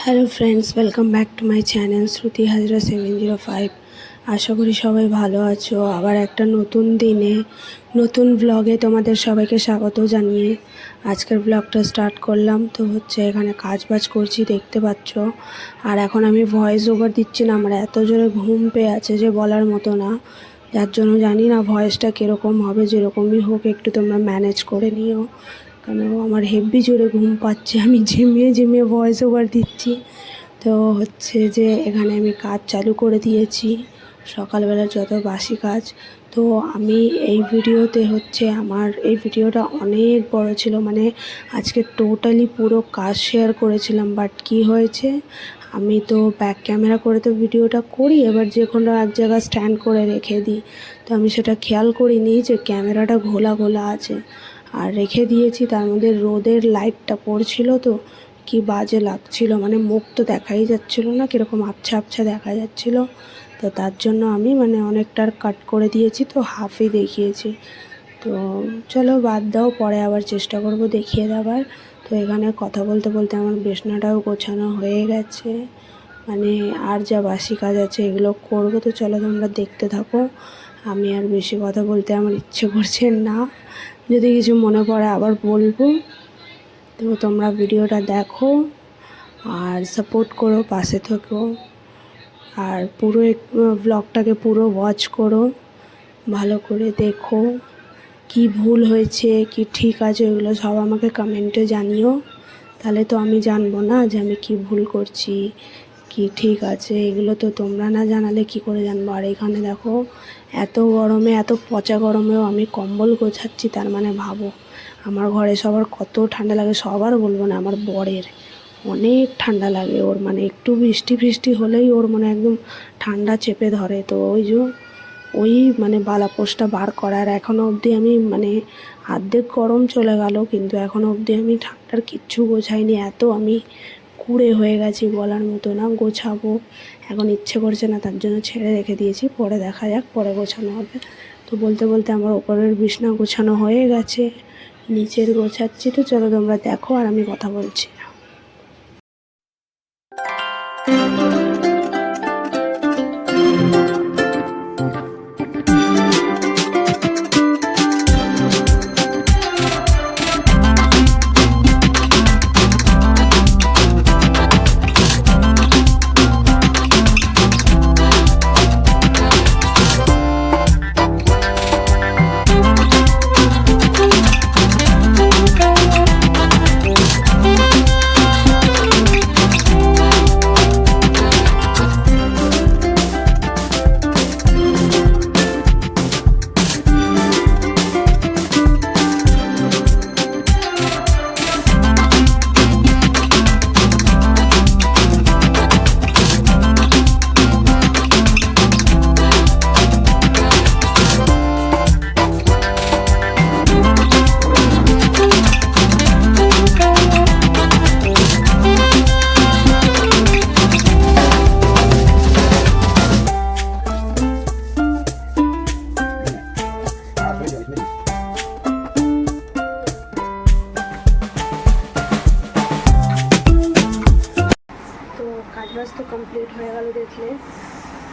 Hello friends welcome back to my channel Shruti Hazra seven zero five আশা করি সবাই ভালো আছো। আবার একটা নতুন দিনে, নতুন ব্লগে তোমাদের সবাইকে স্বাগত জানিয়ে আজকের ব্লগটা স্টার্ট করলাম। তো হচ্ছে এখানে কাজ বাজ করছি, দেখতে পাচ্ছ। আর এখন আমি ভয়েস ওভার দিচ্ছি না, আমার এত জোরে ঘুম পেয়ে আছে যে বলার মতো না। যার জন্য জানি না ভয়েসটা কীরকম হবে, যেরকমই হোক একটু তোমরা ম্যানেজ করে নিও। কেন আমার হেভি জোরে ঘুম পাচ্ছে, আমি ঝিমিয়ে ঝিমিয়ে ভয়েস ওভার দিচ্ছি। তো হচ্ছে যে এখানে আমি কাজ চালু করে দিয়েছি সকালবেলা যত বাসি কাজ। তো আমি এই ভিডিওতে হচ্ছে আমার, এই ভিডিওটা অনেক বড় ছিল মানে আজকে টোটালি পুরো কাজ শেয়ার করেছিলাম। বাট কি হয়েছে? আমি তো ব্যাক ক্যামেরা করে তো ভিডিওটা করি, এবার যে কোনো এক জায়গায় স্ট্যান্ড করে রেখে দিই। তো আমি সেটা খেয়াল করিনি যে ক্যামেরাটা ঘোলা ঘোলা আছে। আর রেখে দিয়েছি, তার মধ্যে রোদের লাইটটা পড়ছিল তো, কি বাজে লাগছিল মানে মুখ তো দেখাই যাচ্ছিল না, কীরকম আবছা আবছা দেখা যাচ্ছিল। তো তার জন্য আমি মানে অনেকটার কাট করে দিয়েছি, তো হাফই দেখিয়েছি। তো চলো বাদ দাও, পরে আবার চেষ্টা করব দেখিয়ে দেওয়ার তো এখানে কথা বলতে বলতে আমার বেসনাটাও গোছানো হয়ে গেছে। মানে আর যা বাসি কাজ আছে এগুলো করব, তো চলো তোমরা দেখতে থাকো। আমি আর বেশি কথা বলতে আমার ইচ্ছে করছে না। যদি কিছু মনে পড়ে আবার বলব, তো তোমরা ভিডিওটা দেখো আর সাপোর্ট করো, পাশে থেকো। আর পুরো ব্লগটাকে পুরো ওয়াচ করো, ভালো করে দেখো কি ভুল হয়েছে, কি ঠিক আছে ওগুলো সব আমাকে কমেন্টে জানিও। তাহলে তো আমি জানব না যে আমি কি ভুল করছি কি ঠিক আছে? এগুলো তো তোমরা না জানালে কি করে জানব? আর এখানে দেখো, এত গরমে, এত পচা গরমেও আমি কম্বল গোছাচ্ছি, তার মানে ভাবো, আমার ঘরে সবার কত ঠান্ডা লাগে, সবার বলব না, আমার বরের। অনেক ঠান্ডা লাগে ওর মানে একটু বৃষ্টি ফৃষ্টি হলেই ওর মানে একদম ঠান্ডা চেপে ধরে। তো ওই যে ওই মানে বালাপোষটা বার করার এখনও অবধি আমি মানে অর্ধেক গরম চলে গেল, কিন্তু এখনও অবধি আমি ঠান্ডার কিচ্ছু গোছাইনি, এত আমি কুড়ে হয়ে গেছি বলার মতো না, গোছাবো। এখন ইচ্ছে করছে না, তার জন্য ছেড়ে রেখে দিয়েছি। পরে দেখা যাক, পরে গোছানো হবে। তো বলতে বলতে আমার ওপরের বিছনা গোছানো হয়ে গেছে, নিচের গোছাচ্ছি। তো চলো তোমরা দেখো আর আমি কথা বলছি।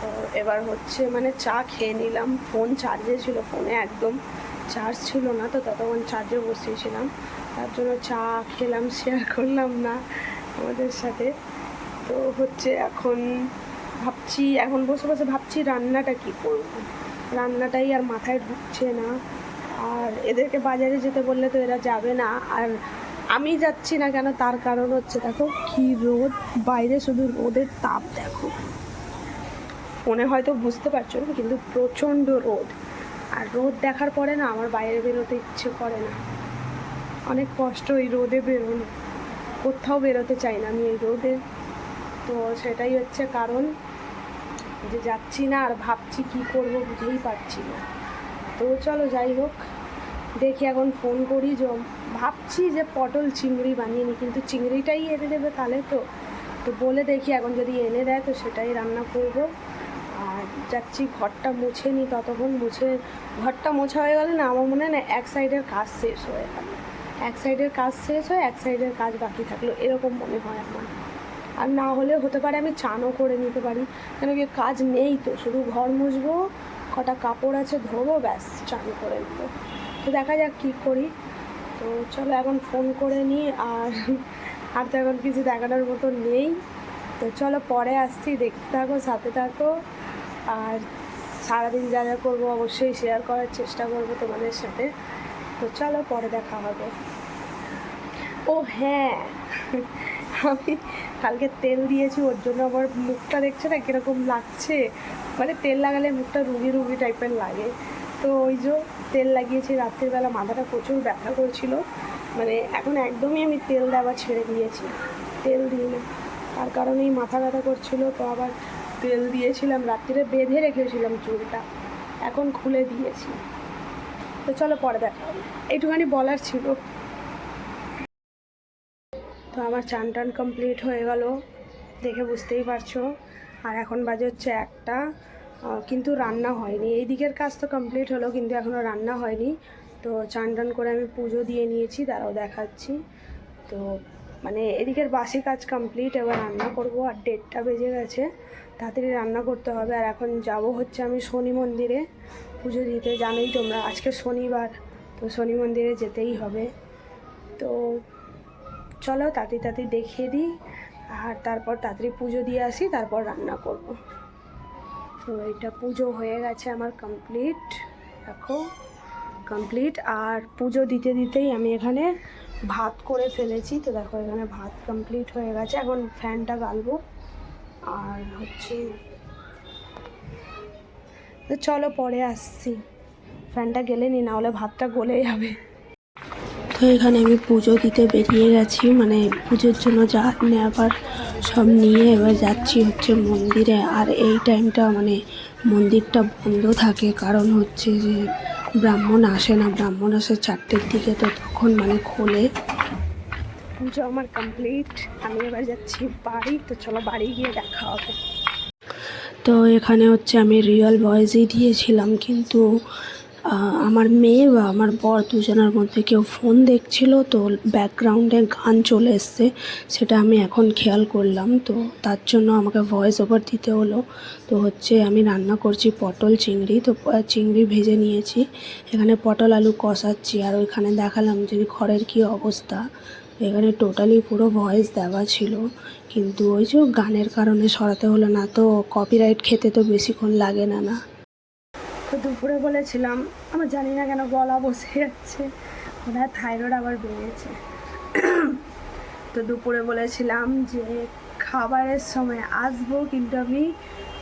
তো এবার হচ্ছে মানে চা খেয়ে নিলাম। ফোন চার্জে ছিল, ফোনে একদম চার্জ ছিল না, তো ততক্ষণ চার্জে বসিয়েছিলাম। তার জন্য চা খেলাম শেয়ার করলাম না আমাদের সাথে। তো হচ্ছে এখন ভাবছি, এখন বসে বসে ভাবছি রান্নাটা কি করব? রান্নাটাই আর মাথায় ঢুকছে না। আর এদেরকে বাজারে যেতে বললে তো এরা যাবে না। আর আমি যাচ্ছি না কেন? তার কারণ হচ্ছে দেখো, কি রোদ। বাইরে শুধু রোদের তাপ, দেখো। ফোনে হয়তো বুঝতে পারছ না, কিন্তু প্রচণ্ড রোদ। আর রোদ দেখার পরে না আমার বাইরে বেরোতে ইচ্ছে করে না। অনেক কষ্ট এই রোদে বেরোনো। কোথাও বেরোতে চাই না আমি এই রোদে। তো সেটাই হচ্ছে কারণ যে যাচ্ছি না আর ভাবছি কি করব বুঝেই পারছি না। তো চলো যাই হোক, দেখি এখন ফোন করি যে ভাবছি যে পটল চিংড়ি বানিয়ে নিই, কিন্তু চিংড়িটাই এনে দেবে তাহলে তো। তো বলে দেখি এখন যদি এনে দেয় তো সেটাই রান্না করব। যাচ্ছি, ঘরটা মুছে নিই ততক্ষণ মুছে, ঘরটা মোছা হয়ে গেলে না, আমার মনে হয় না এক সাইডের কাজ শেষ হয়ে গেল এক সাইডের কাজ শেষ হয় এক সাইডের কাজ বাকি থাকল, এরকম মনে হয় আমার। আর না হলে হতে পারে আমি চানও করে নিতে পারি, কেন কি কাজ নেই তো, শুধু ঘর মুছবো, কটা কাপড় আছে ধোবো, ব্যাস, চান করে নেব। তো দেখা যাক কী করি। তো চলো এখন ফোন করে নিই আর আর তো এখন কিছু দেখানোর মতো নেই। তো চলো পরে আসছি, দেখতে থাকো, সাথে থাকো। আর সারাদিন যা যা করব অবশ্যই শেয়ার করার চেষ্টা করব তোমাদের সাথে। তো চলো পরে দেখা হবে। ও হ্যাঁ আমি কালকে তেল দিয়েছি, ওর জন্য আমার মুখটা দেখছে না কীরকম লাগছে? মানে তেল লাগালে মুখটা রুগী রুগী টাইপের লাগে। তো ওই যে তেল লাগিয়েছি, রাত্রিবেলা মাথাটা প্রচুর ব্যথা করছিল। মানে এখন একদমই আমি তেল দেওয়া ছেড়ে দিয়েছি। তেল দিই না তার কারণেই মাথা ব্যথা করছিল। তো আবার তেল দিয়েছিলাম, রাত্রিরে বেঁধে রেখেছিলাম চুলটা। এখন খুলে দিয়েছি। তো চলো পরে দেখা হবে। এইটুখানি বলার ছিল। তো আমার চান টান কমপ্লিট হয়ে গেল। দেখে বুঝতেই পারছ। আর এখন বাজে হচ্ছে একটা। কিন্তু রান্না হয়নি। এই দিকের কাজ তো কমপ্লিট হলো, কিন্তু এখনও রান্না হয়নি। তো চান টান করে আমি পুজো দিয়ে নিয়েছি, তারাও দেখাচ্ছি। তো মানে এদিকের বাসি কাজ কমপ্লিট এবার রান্না করব। আর ডেটটা বেজে গেছে। তাড়াতাড়ি রান্না করতে হবে আর এখন যাব হচ্ছে আমি শনি মন্দিরে। পুজো দিতে জানোই তোমরা, আজকে শনিবার, তো শনি মন্দিরে যেতেই হবে। তো চলো তাড়াতাড়ি তাড়াতাড়ি দেখিয়ে দিই, আর তারপর তাড়াতাড়ি পুজো দিয়ে আসি, তারপর রান্না করব। তো এটা পুজো হয়ে গেছে আমার কমপ্লিট দেখো কমপ্লিট আর পুজো দিতে দিতেই আমি এখানে ভাত করে ফেলেছি, তো দেখো এখানে ভাত কমপ্লিট হয়ে গেছে। এখন ফ্যানটা গালবো। আর হচ্ছে চলো পরে আসছি। ফ্যানটা গেলে নি, না হলে ভাতটা গলে যাবে। তো এখানে আমি পুজো দিতে বেরিয়ে গেছি মানে পুজোর জন্য যা নেওয়ার সব নিয়ে এবার যাচ্ছি হচ্ছে মন্দিরে। আর এই টাইমটা মানে মন্দিরটা বন্ধ থাকে, কারণ হচ্ছে যে ব্রাহ্মণ আসে না। ব্রাহ্মণ আসে চারটের দিকে, তো তখন মানে খোলে। পুজো আমার কমপ্লিট আমি এবার যাচ্ছি বাড়ি, তো চলো বাড়ি গিয়ে দেখা হবে। তো এখানে হচ্ছে আমি রিয়েল ভয়েসই দিয়েছিলাম, কিন্তু আমার মেয়ে বা আমার বর দুজনের মধ্যে কেউ ফোন দেখছিল, তো ব্যাকগ্রাউন্ডে গান চলে এসছে, সেটা আমি এখন খেয়াল করলাম। তো তার জন্য আমাকে ভয়েস ওভার দিতে হলো। তো হচ্ছে আমি রান্না করছি পটল চিংড়ি, তো চিংড়ি ভেজে নিয়েছি। এখানে পটল, আলু কষাচ্ছি, আর ওইখানে দেখালাম যে ঘরের কী অবস্থা। এখানে টোটালি পুরো ভয়েস দেওয়া ছিল। কিন্তু ওই যে গানের কারণে সরাতে হলো না, তো কপিরাইট খেতে তো বেশিক্ষণ লাগে না না। তো দুপুরে বলেছিলাম, আমার জানি না কেন গলা বসে যাচ্ছে হয় থাইরয়েড আবার বেড়েছে। তো দুপুরে বলেছিলাম যে, খাবারের সময় আসব, কিন্তু আমি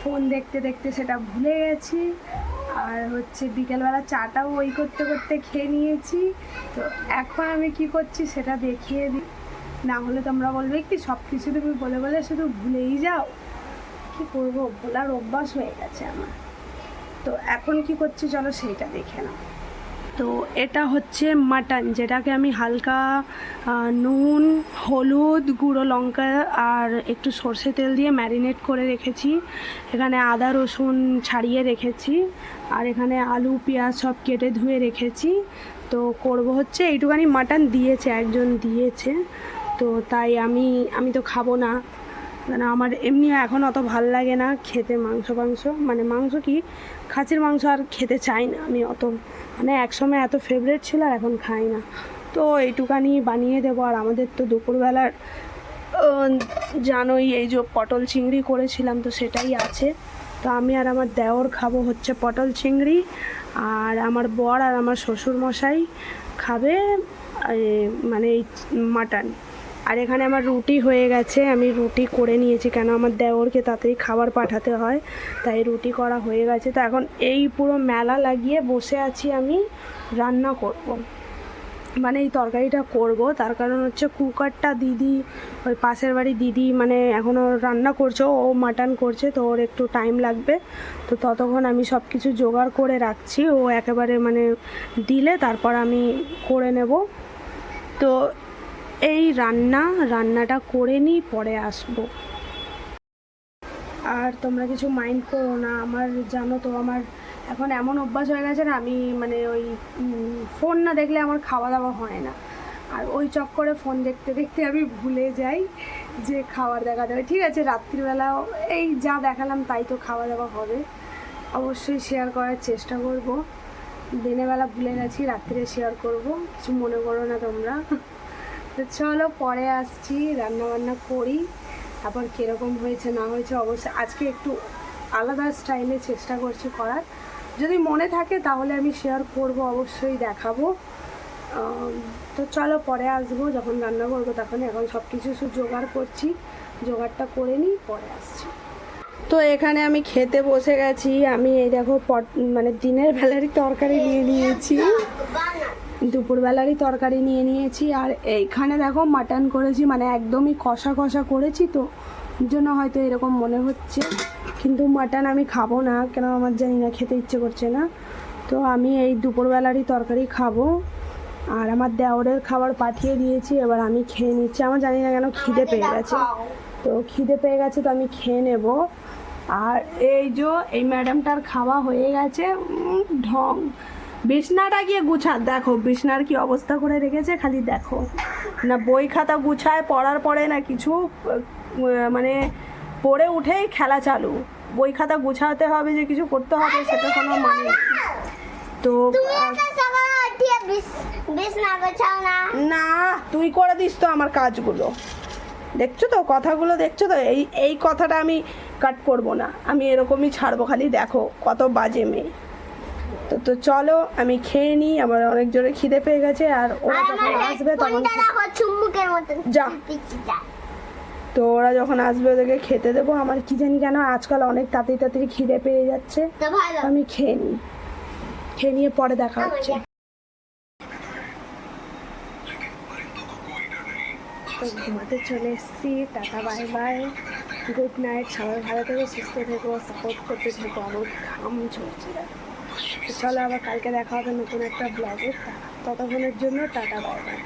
ফোন দেখতে দেখতে সেটা ভুলে গেছি। আর হচ্ছে বিকেলবেলা চাটাও ওই করতে করতে খেয়ে নিয়েছি। তো এখন আমি কি করছি সেটা দেখিয়ে দিই না হলে তোমরা বলবে কি, সব কিছু তুমি বলে বলে শুধু ভুলেই যাও। কি করব? ভোলার অভ্যাস হয়ে গেছে আমার। তো এখন কি করছি চলো সেইটা দেখে নাও। তো এটা হচ্ছে মাটন, যেটাকে আমি হালকা নুন, হলুদ, গুঁড়ো লঙ্কা আর একটু সর্ষে তেল দিয়ে ম্যারিনেট করে রেখেছি। এখানে আদা, রসুন ছাড়িয়ে রেখেছি আর এখানে আলু, পেঁয়াজ সব কেটে ধুয়ে রেখেছি। তো করব হচ্ছে এইটুখানি মাটন দিয়েছে, একজন দিয়েছে। তো তাই আমি আমি তো খাব না। মানে আমার এমনি এখন অত ভালো লাগে না খেতে মাংস মাংস। মানে মাংস কি, খাসির মাংস আর খেতে চাই না আমি অত। মানে একসময় এত ফেভারেট ছিল আর এখন খাই না। তো এইটুকানি বানিয়ে দেবো আর আমাদের তো দুপুরবেলার জানোই এই যে পটল চিংড়ি করেছিলাম তো সেটাই আছে। তো আমি আর আমার দেওর খাব হচ্ছে পটল চিংড়ি আর আমার বর আর আমার শ্বশুর মশাই খাবে মানে এই মাটন। আর এখানে আমার রুটি হয়ে গেছে। আমি রুটি করে নিয়েছি কেন? আমার দেওরকে তাড়াতাড়ি খাবার পাঠাতে হয়, তাই রুটি করা হয়ে গেছে। তো এখন এই পুরো মেলা লাগিয়ে বসে আছি আমি রান্না করব। মানে এই তরকারিটা করব। তার কারণ হচ্ছে কুকারটা দিদি, ওই পাশের বাড়ি দিদি মানে এখনও রান্না করছে, ও মাটন করছে, তো ওর একটু টাইম লাগবে। তো ততক্ষণ আমি সব কিছু জোগাড় করে রাখছি। ও একেবারে মানে দিলে তারপর আমি করে নেব। তো এই রান্না, রান্নাটা করে নিই, পরে আসব। আর তোমরা কিছু মাইন্ড করো না, আমার জানো তো, আমার এখন এমন অভ্যাস হয়ে গেছে না, আমি মানে ওই ফোন না দেখলে আমার খাওয়া দাওয়া হয় না। আর ওই চক্করে ফোন দেখতে দেখতে আমি ভুলে যাই যে খাবার দেখা দেবে ঠিক আছে, রাত্রিবেলাও এই যা দেখালাম তাই তো খাওয়া দাওয়া হবে। অবশ্যই শেয়ার করার চেষ্টা করব। দিনের বেলা ভুলে গেছি, রাত্রে শেয়ার করব। কিছু মনে করো না তোমরা। তো চলো পরে আসছি রান্না বান্না করি। তারপর কীরকম হয়েছে, না হয়েছে, অবশ্যই আজকে একটু আলাদা স্টাইলে চেষ্টা করছি করার। যদি মনে থাকে তাহলে আমি শেয়ার করব, অবশ্যই দেখাবো। তো চলো পরে আসব, যখন রান্না করব তখন এখন সব কিছু জোগাড় করছি। জোগাড়টা করে নিই, পরে আসছি। তো এখানে আমি খেতে বসে গেছি। আমি এই দেখো পট মানে দিনের বেলারই তরকারি নিয়ে নিয়েছি। দুপুরবেলারই তরকারি নিয়ে নিয়েছি আর এইখানে দেখো মাটন করেছি মানে একদমই কষা কষা করেছি তো জন্য হয়তো এরকম মনে হচ্ছে। কিন্তু মাটন আমি খাব না কেন আমার জানি না খেতে ইচ্ছে করছে না। তো আমি এই দুপুরবেলারই তরকারি খাব। আর আমার দেওরের খাবার পাঠিয়ে দিয়েছি এবার আমি খেয়ে নিচ্ছি। আমার জানি না কেন খিদে পেয়ে গেছে। তো খিদে পেয়ে গেছে তো আমি খেয়ে নেব। আর এই যে এই ম্যাডামটার খাওয়া হয়ে গেছে। ঢং। বিছনাটা গিয়ে গুছা দেখো বিছনার কি অবস্থা করে রেখেছে খালি দেখো। না বই খাতা গুছায় পড়ার পরে না কিছু মানে পড়ে উঠেই খেলা চালু। বই খাতা গুছাতে হবে যে কিছু করতে হবে সেটা কোনো মানে। তো না। তুই করে দিস তো আমার কাজগুলো। দেখছ তো কথাগুলো দেখছ তো? এই এই কথাটা আমি কাট করব না। আমি এরকমই ছাড়বো খালি দেখো কত বাজে মেয়ে। তো তো চলো আমি খেয়ে নিই আমার অনেক জোরে খিদে পেয়ে গেছে আর ওরা যখন আসবে তখন যা। তো ওরা যখন আসবে ওদেরকে খেতে দেবো। আমার কি জানি কেন আজকাল অনেক তাড়াতাড়ি তাড়াতাড়ি খিদে পেয়ে যাচ্ছে। আমি খেয়ে নিই। খেয়ে নিয়ে পরে দেখা হচ্ছে। তো ঘুমাতে চলে এসেছি। Tata bye bye. Good night. সবাই ভালো থেকো সুস্থ থেকো সাপোর্ট করতে থেকো। আমার ঘাম ঝরছে। চলো আবার কালকে দেখা হবে নতুন একটা ব্লগে ততক্ষণের জন্য টাটা বাই বাই।